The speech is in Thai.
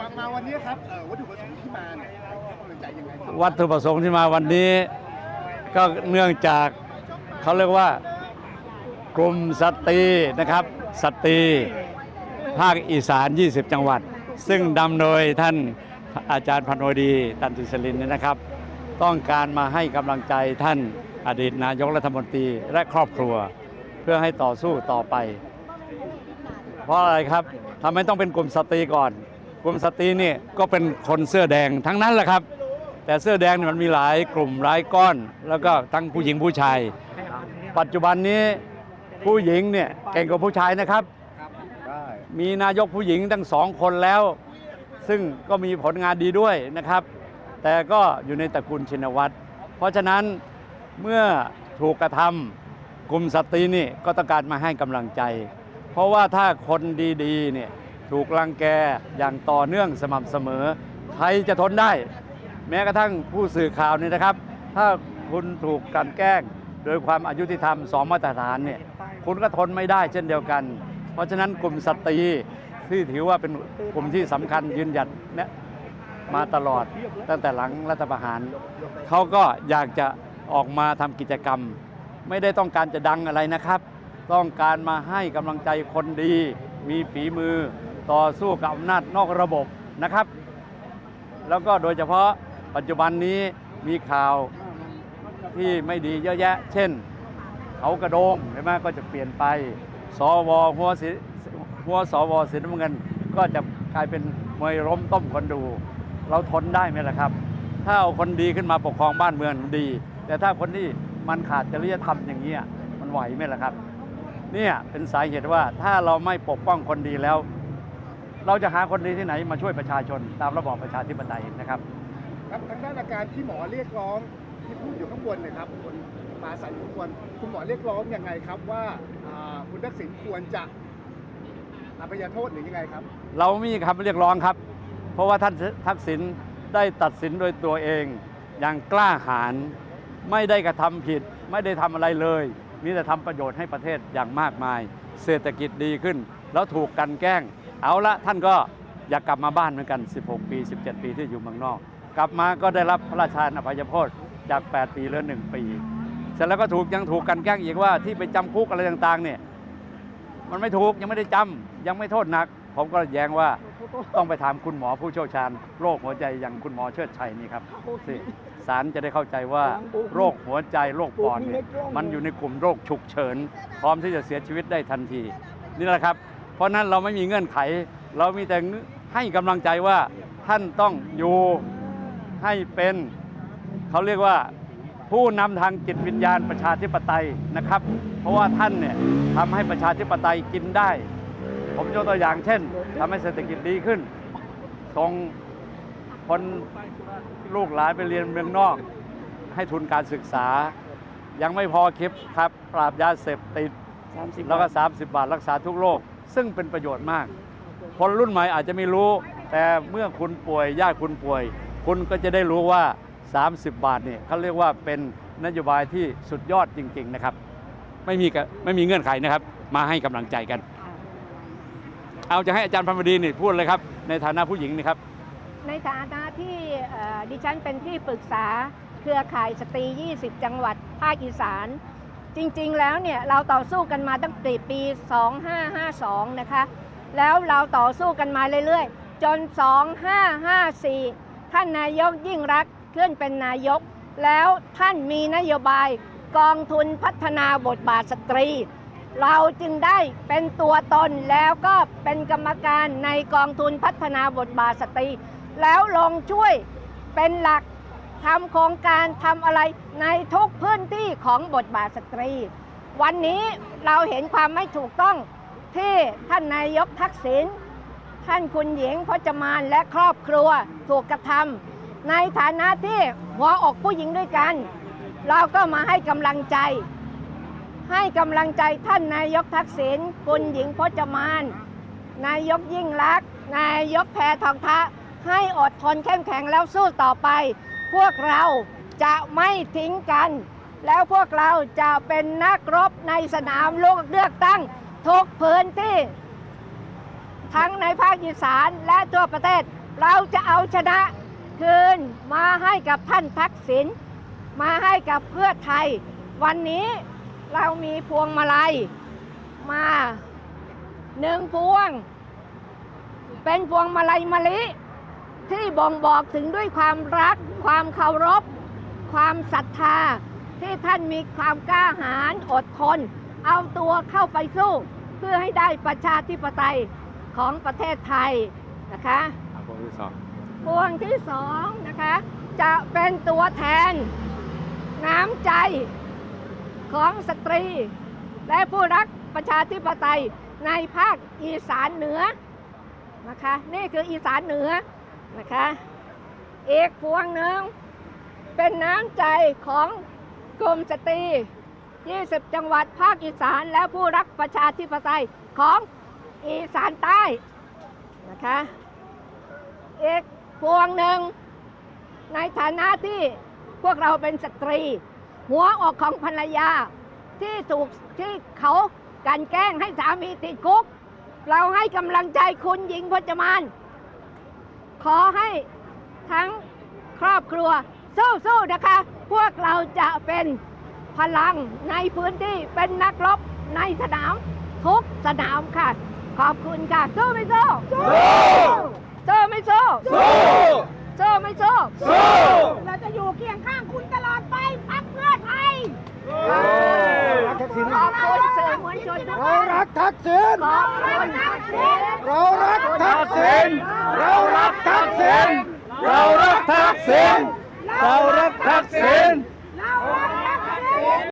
มามาวันนี้ครับเอ่อวัตถุประสงค์ที่มาเนี่ยให้กำลังใจยังไงวัตถุประสงค์ที่มาวันนี้ ก็เนื่องจากเขาเรียกว่ากลุ่มสตรีนะครับสตรี ภาคอีสาน 20 จังหวัด ซึ่งนำโดยท่านอาจารย์พันโอดีตันติสลินเนี่ยนะครับ ต้องการมาให้กำลังใจท่านอดีตนายกรัฐมนตรีและครอบครัว เพื่อให้ต่อสู้ต่อไป เพราะอะไรครับทำไมต้องเป็นกลุ่มสตรีก่อน กลุ่มสตรีนี่ก็เป็นคนเสื้อแดงทั้งนั้นแหละครับ แต่เสื้อแดงมันมีหลายกลุ่มหลายก้อน แล้วก็ทั้งผู้หญิงผู้ชาย ปัจจุบันนี้ผู้หญิงเนี่ยเก่งกว่าผู้ชายนะครับ มีนายกผู้หญิงทั้งสองคนแล้ว ซึ่งก็มีผลงานดีด้วยนะครับ แต่ก็อยู่ในตระกูลชินวัตรเพราะฉะนั้นเมื่อถูกกระทำกลุ่มสตรีนี่ก็ต้องการมาให้กำลังใจ เพราะว่าถ้าคนดีๆเนี่ย ถูกรังแกอย่างต่อเนื่องสม่ำเสมอ ใครจะทนได้ แม้กระทั่งผู้สื่อข่าวนี่นะครับ ถ้าคุณถูกกลันแกล้ง โดยความอายุติธรรมสองมาตรฐานเนี่ยคุณก็ทนไม่ได้เช่นเดียวกัน เพราะฉะนั้นกลุ่มสตรีที่ถือว่าเป็นกลุ่มที่สำคัญยืนหยัดเนี่ยมาตลอดตั้งแต่หลังรัฐประหาร เขาก็อยากจะออกมาทำกิจกรรม ไม่ได้ต้องการจะดังอะไรนะครับ ต้องการมาให้กำลังใจคนดี มีฝีมือ ต่อสู้กับอำนาจนอกระบบนะครับ แล้วก็โดยเฉพาะปัจจุบันนี้มีข่าวที่ไม่ดีเยอะแยะ เช่นเขากระโดงใช่ไหมก็จะเปลี่ยนไป สวหัวสีหัวสวสีน้ำเงิน ก็จะกลายเป็นมวยล้มต้มคนดู เราทนได้ไหมล่ะครับ ถ้าเอาคนดีขึ้นมาปกครองบ้านเมืองดี แต่ถ้าคนที่มันขาดจริยธรรมอย่างนี้ยมันไหวไหมล่ะครับ เนี่ยเป็นสาเหตุว่าถ้าเราไม่ปกป้องคนดีแล้ว เราจะหาคนดีที่ไหนมาช่วยประชาชนตามระบอบประชาธิปไตยนะครับ ครับทางด้านอาการที่หมอเรียกร้องที่พูดอยู่ข้างบนเนะครับบนปราศัยอยู่ข้างบนคุณหมอเรียกร้องยังไงครับว่าอ่าคุณทักษิณควรจะอภัยโทษหรือยังไงครับ เราไม่มีคำเรียกร้องครับ เพราะว่าท่านทักษิณได้ตัดสินโดยตัวเองอย่างกล้าหาญไม่ได้กระทำผิด ไม่ได้ทำอะไรเลย มีแต่ทำประโยชน์ให้ประเทศอย่างมากมาย เศรษฐกิจดีขึ้น แล้วถูกกลันแกล้ง เอาละท่านก็อยากกลับมาบ้านเหมือนกัน 16 ปี 17 ปีที่อยู่เมืองนอก กลับมาก็ได้รับพระราชทานอภัยโทษจาก 8 ปีเหลือ 1 ปี เสร็จแล้วก็ถูกยังถูกกลันแกล้งอีกว่าที่ไปจำคุกอะไรต่างๆเนี่ยมันไม่ถูกยังไม่ได้จำยังไม่โทษหนัก ผมก็แย้งว่าต้องไปถามคุณหมอผู้เชี่ยวชาญ โรคหัวใจอย่างคุณหมอเชิดชัยนี่ครับสิสารจะได้เข้าใจว่าโรคหัวใจโรคปอดเนี่ยมันอยู่ในกลุ่มโรคฉุกเฉิน พร้อมที่จะเสียชีวิตได้ทันที นี่แหละครับ เพราะฉะนั้นเราไม่มีเงื่อนไข เรามีแต่ให้กำลังใจว่าท่านต้องอยู่ให้เป็นเขาเรียกว่าผู้นำทางจิตวิญญาณประชาธิปไตยนะครับ เพราะว่าท่านเนี่ยทำให้ประชาธิปไตยกินได้ ผมยกตัวอย่างเช่นทำให้เศรษฐกิจดีขึ้นส่งคนลูกหลานไปเรียนเมืองนอก ให้ทุนการศึกษา ยังไม่พอคลิปครับ ปราบยาเสพติด แล้วก็ 30 บาทรักษาทุกโรค ซึ่งเป็นประโยชน์มาก คนรุ่นใหม่อาจจะไม่รู้ แต่เมื่อคุณป่วยญาติคุณป่วย คุณก็จะได้รู้ว่า 30 บาทเนี่ยเขาเรียกว่าเป็นนโยบายที่สุดยอดจริง ๆนะครับ ไม่มีไม่มีเงื่อนไขนะครับ มาให้กำลังใจกัน เอาจะให้อาจารย์พันวดีนี่พูดเลยครับ ในฐานะผู้หญิงนี่ครับ ในฐานะที่ดิฉันเป็นที่ปรึกษาเครือข่ายสตรี 20 จังหวัดภาคอีสาน จริงๆแล้วเนี่ยเราต่อสู้กันมาตั้งแต่ปี 2552 นะคะ แล้วเราต่อสู้กันมาเรื่อยๆ จน 2554 ท่านนายกยิ่งรักขึ้นเป็นนายก แล้วท่านมีนโยบายกองทุนพัฒนาบทบาทสตรี เราจึงได้เป็นตัวตนแล้วก็เป็นกรรมการในกองทุนพัฒนาบทบาทสตรี แล้วลงช่วยเป็นหลัก ทำโครงการทำอะไรในทุกพื้นที่ของบทบาทสตรี วันนี้เราเห็นความไม่ถูกต้องที่ท่านนายกทักษิณท่านคุณหญิงพจมานและครอบครัวถูกกระทำในฐานะที่หัวอกผู้หญิงด้วยกัน เราก็มาให้กำลังใจ ให้กำลังใจท่านนายกทักษิณคุณหญิงพจมาน นายกยิ่งรัก นายกแพทองทะให้อดทนเข้มแข็งแล้วสู้ต่อไป พวกเราจะไม่ทิ้งกัน แล้วพวกเราจะเป็นนักรบในสนามโลกเลือกตั้งทุกพื้นที่ ทั้งในภาคอีสานและทั่วประเทศ เราจะเอาชนะคืนมาให้กับท่านทักษิณมาให้กับเพื่อไทย วันนี้เรามีพวงมาลัยมาหนึ่งพวง เป็นพวงมาลัยมะลิที่บ่งบอกถึงด้วยความรัก ความเคารพ ความศรัทธา ที่ท่านมีความกล้าหาญอดทน เอาตัวเข้าไปสู้ เพื่อให้ได้ประชาธิปไตยของประเทศไทยนะคะพวงที่สองพวงที่สองนะคะ จะเป็นตัวแทนน้ำใจของสตรี และผู้รักประชาธิปไตยในภาคอีสานเหนือนะคะ นี่คืออีสานเหนือนะคะ อีกพวงหนึ่ง เป็นน้ำใจของกลุ่มสตรี 20 จังหวัดภาคอีสานและผู้รักประชาธิปไตยของอีสานใต้นะคะอีกพวงหนึ่ง ในฐานะที่พวกเราเป็นสตรี หัวอกของภรรยาที่ถูกที่เขากันแกล้งให้สามีติดคุก เราให้กำลังใจคุณหญิงพจมาน ขอให้ ทั้งครอบครัว สู้ๆนะคะ พวกเราจะเป็นพลังในพื้นที่เป็นนักรบในสนามทุกสนามค่ะ ขอบคุณค่ะ สู้ไม่สู้สู้ไม่สู้สู้สู้ไม่สู้สู้เราจะอยู่เคียงข้างคุณตลอดไปพักเพื่อไทยรักทักษิณขอบคุณสื่อมวลชนทุกเราท่านรักทักษิณขอบคุณทักษิณเรารักทักษิณเรารักทักษิณ เรารักทักษิณเรารักทักษิณ